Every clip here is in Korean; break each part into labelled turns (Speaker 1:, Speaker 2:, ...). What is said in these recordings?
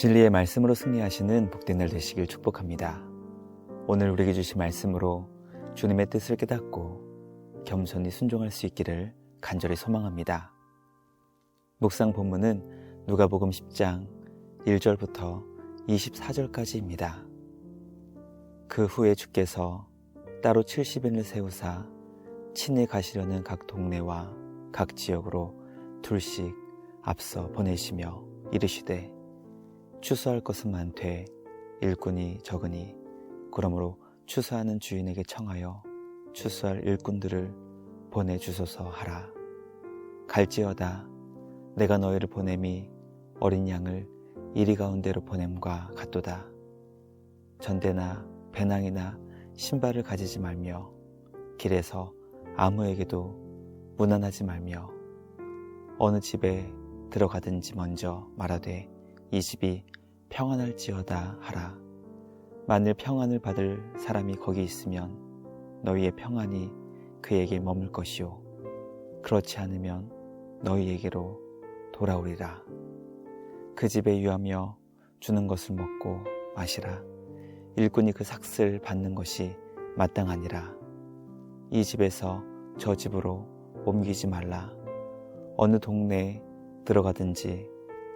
Speaker 1: 진리의 말씀으로 승리하시는 복된 날 되시길 축복합니다. 오늘 우리에게 주신 말씀으로 주님의 뜻을 깨닫고 겸손히 순종할 수 있기를 간절히 소망합니다. 묵상 본문은 누가복음 10장 1절부터 24절까지입니다. 그 후에 주께서 따로 70인을 세우사 친히 가시려는 각 동네와 각 지역으로 둘씩 앞서 보내시며 이르시되 추수할 것은 많되 일꾼이 적으니 그러므로 추수하는 주인에게 청하여 추수할 일꾼들을 보내주소서 하라. 갈지어다 내가 너희를 보냄이 어린 양을 이리 가운데로 보냄과 같도다. 전대나 배낭이나 신발을 가지지 말며 길에서 아무에게도 무난하지 말며 어느 집에 들어가든지 먼저 말하되 이 집이 평안할지어다 하라. 만일 평안을 받을 사람이 거기 있으면 너희의 평안이 그에게 머물 것이요. 그렇지 않으면 너희에게로 돌아오리라. 그 집에 유하며 주는 것을 먹고 마시라. 일꾼이 그 삭슬 받는 것이 마땅하니라. 이 집에서 저 집으로 옮기지 말라. 어느 동네에 들어가든지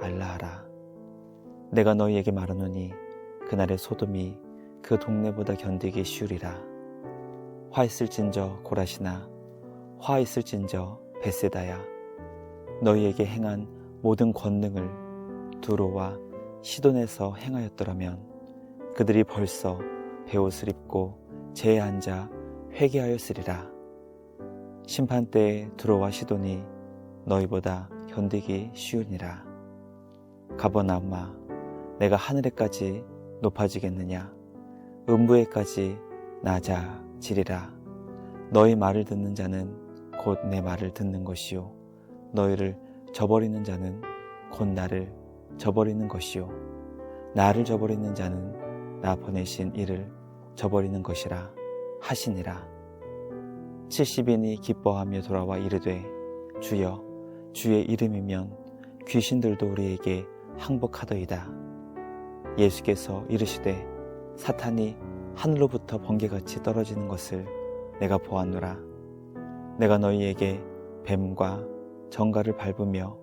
Speaker 1: 알라 하라. 내가 너희에게 말하노니 그날의 소돔이 그 동네보다 견디기 쉬우리라. 화 있을진저 고라시나 화 있을진저 베세다야 너희에게 행한 모든 권능을 두로와 시돈에서 행하였더라면 그들이 벌써 베옷을 입고 제에 앉아 회개하였으리라. 심판 때에 두로와 시돈이 너희보다 견디기 쉬우니라. 가버나마 내가 하늘에까지 높아지겠느냐 음부에까지 낮아지리라. 너희 말을 듣는 자는 곧 내 말을 듣는 것이요 너희를 저버리는 자는 곧 나를 저버리는 것이요 나를 저버리는 자는 나 보내신 이를 저버리는 것이라 하시니라. 70인이 기뻐하며 돌아와 이르되 주여 주의 이름이면 귀신들도 우리에게 항복하더이다. 예수께서 이르시되 사탄이 하늘로부터 번개같이 떨어지는 것을 내가 보았노라. 내가 너희에게 뱀과 정갈을 밟으며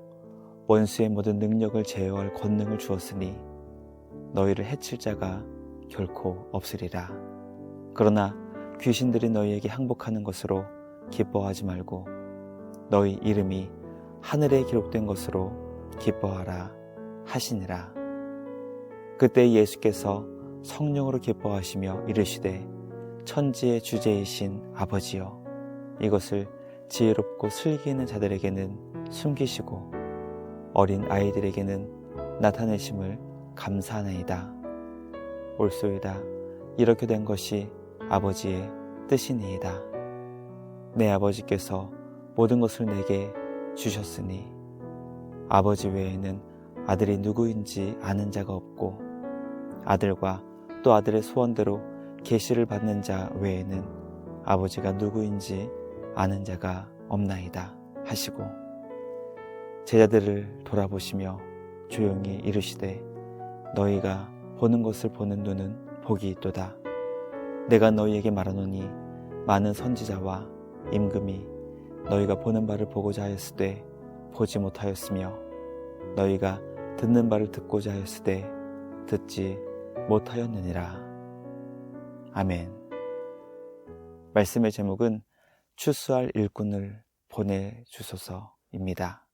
Speaker 1: 원수의 모든 능력을 제어할 권능을 주었으니 너희를 해칠 자가 결코 없으리라. 그러나 귀신들이 너희에게 항복하는 것으로 기뻐하지 말고 너희 이름이 하늘에 기록된 것으로 기뻐하라 하시니라. 그때 예수께서 성령으로 기뻐하시며 이르시되 천지의 주제이신 아버지여 이것을 지혜롭고 슬기 있는 자들에게는 숨기시고 어린 아이들에게는 나타내심을 감사하나이다. 올소이다. 이렇게 된 것이 아버지의 뜻이니이다. 내 아버지께서 모든 것을 내게 주셨으니 아버지 외에는 아들이 누구인지 아는 자가 없고 아들과 또 아들의 소원대로 계시를 받는 자 외에는 아버지가 누구인지 아는 자가 없나이다 하시고 제자들을 돌아보시며 조용히 이르시되 너희가 보는 것을 보는 눈은 복이 있도다. 내가 너희에게 말하노니 많은 선지자와 임금이 너희가 보는 바를 보고자 하였을 때 보지 못하였으며 너희가 듣는 바를 듣고자 하였을 때 듣지 못하였느니라. 아멘. 말씀의 제목은 추수할 일꾼을 보내주소서입니다.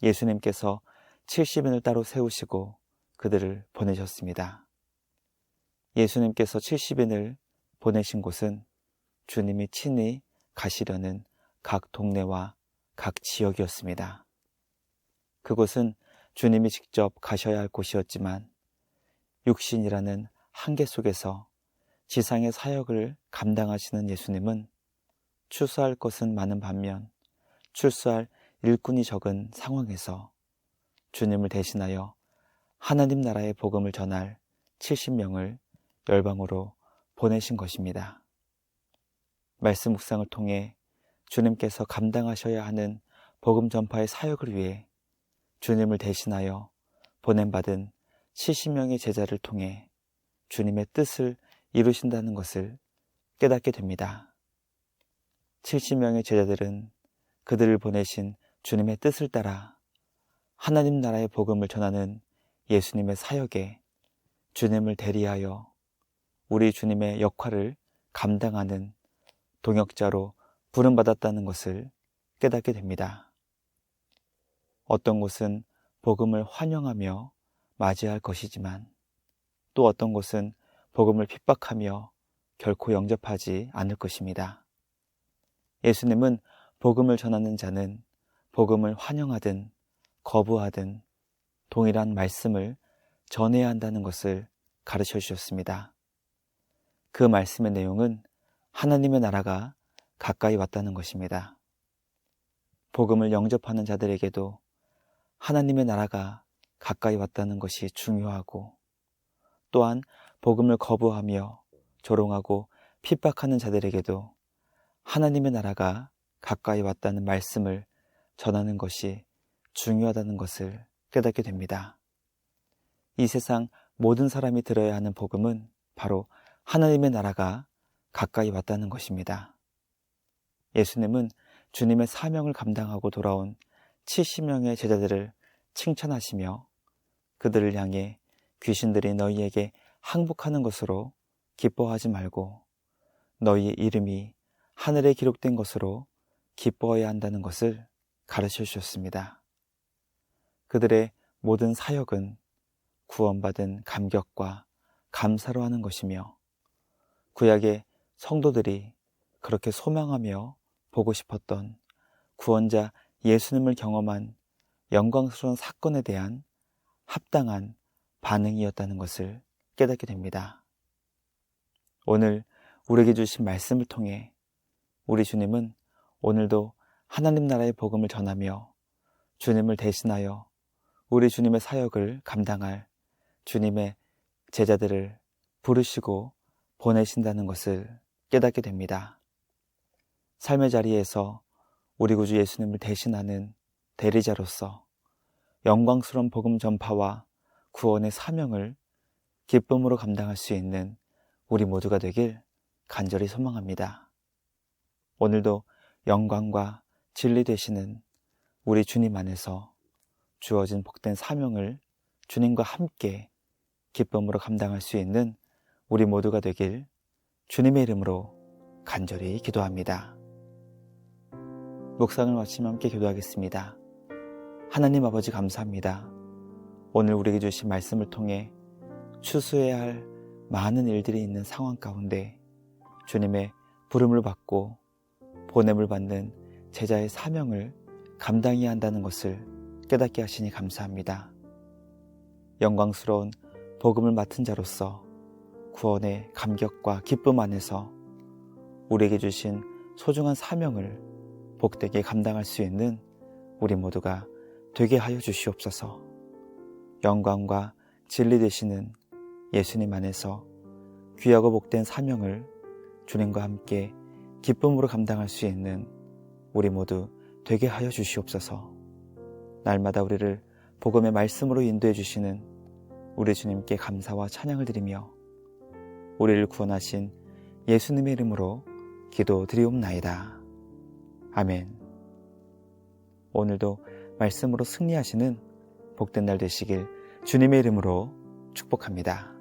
Speaker 1: 예수님께서 70인을 따로 세우시고 그들을 보내셨습니다. 예수님께서 70인을 보내신 곳은 주님이 친히 가시려는 각 동네와 각 지역이었습니다. 그곳은 주님이 직접 가셔야 할 곳이었지만 육신이라는 한계 속에서 지상의 사역을 감당하시는 예수님은 추수할 것은 많은 반면 출수할 일꾼이 적은 상황에서 주님을 대신하여 하나님 나라의 복음을 전할 70명을 열방으로 보내신 것입니다. 말씀 묵상을 통해 주님께서 감당하셔야 하는 복음 전파의 사역을 위해 주님을 대신하여 보냄받은 70명의 제자를 통해 주님의 뜻을 이루신다는 것을 깨닫게 됩니다. 70명의 제자들은 그들을 보내신 주님의 뜻을 따라 하나님 나라의 복음을 전하는 예수님의 사역에 주님을 대리하여 우리 주님의 역할을 감당하는 동역자로 부름받았다는 것을 깨닫게 됩니다. 어떤 곳은 복음을 환영하며 맞이할 것이지만 또 어떤 곳은 복음을 핍박하며 결코 영접하지 않을 것입니다. 예수님은 복음을 전하는 자는 복음을 환영하든 거부하든 동일한 말씀을 전해야 한다는 것을 가르쳐 주셨습니다. 그 말씀의 내용은 하나님의 나라가 가까이 왔다는 것입니다. 복음을 영접하는 자들에게도 하나님의 나라가 가까이 왔다는 것이 중요하고 또한 복음을 거부하며 조롱하고 핍박하는 자들에게도 하나님의 나라가 가까이 왔다는 말씀을 전하는 것이 중요하다는 것을 깨닫게 됩니다. 이 세상 모든 사람이 들어야 하는 복음은 바로 하나님의 나라가 가까이 왔다는 것입니다. 예수님은 주님의 사명을 감당하고 돌아온 70명의 제자들을 칭찬하시며 그들을 향해 귀신들이 너희에게 항복하는 것으로 기뻐하지 말고 너희의 이름이 하늘에 기록된 것으로 기뻐해야 한다는 것을 가르쳐 주셨습니다. 그들의 모든 사역은 구원받은 감격과 감사로 하는 것이며 구약의 성도들이 그렇게 소망하며 보고 싶었던 구원자 예수님을 경험한 영광스러운 사건에 대한 합당한 반응이었다는 것을 깨닫게 됩니다. 오늘 우리에게 주신 말씀을 통해 우리 주님은 오늘도 하나님 나라의 복음을 전하며 주님을 대신하여 우리 주님의 사역을 감당할 주님의 제자들을 부르시고 보내신다는 것을 깨닫게 됩니다. 삶의 자리에서 우리 구주 예수님을 대신하는 대리자로서 영광스러운 복음 전파와 구원의 사명을 기쁨으로 감당할 수 있는 우리 모두가 되길 간절히 소망합니다. 오늘도 영광과 진리 되시는 우리 주님 안에서 주어진 복된 사명을 주님과 함께 기쁨으로 감당할 수 있는 우리 모두가 되길 주님의 이름으로 간절히 기도합니다. 묵상을 마치며 함께 기도하겠습니다. 하나님 아버지 감사합니다. 오늘 우리에게 주신 말씀을 통해 추수해야 할 많은 일들이 있는 상황 가운데 주님의 부름을 받고 보냄을 받는 제자의 사명을 감당해야 한다는 것을 깨닫게 하시니 감사합니다. 영광스러운 복음을 맡은 자로서 구원의 감격과 기쁨 안에서 우리에게 주신 소중한 사명을 복되게 감당할 수 있는 우리 모두가 되게 하여 주시옵소서. 영광과 진리 되시는 예수님 안에서 귀하고 복된 사명을 주님과 함께 기쁨으로 감당할 수 있는 우리 모두 되게 하여 주시옵소서. 날마다 우리를 복음의 말씀으로 인도해 주시는 우리 주님께 감사와 찬양을 드리며 우리를 구원하신 예수님의 이름으로 기도 드리옵나이다. 아멘. 오늘도 말씀으로 승리하시는 복된 날 되시길 주님의 이름으로 축복합니다.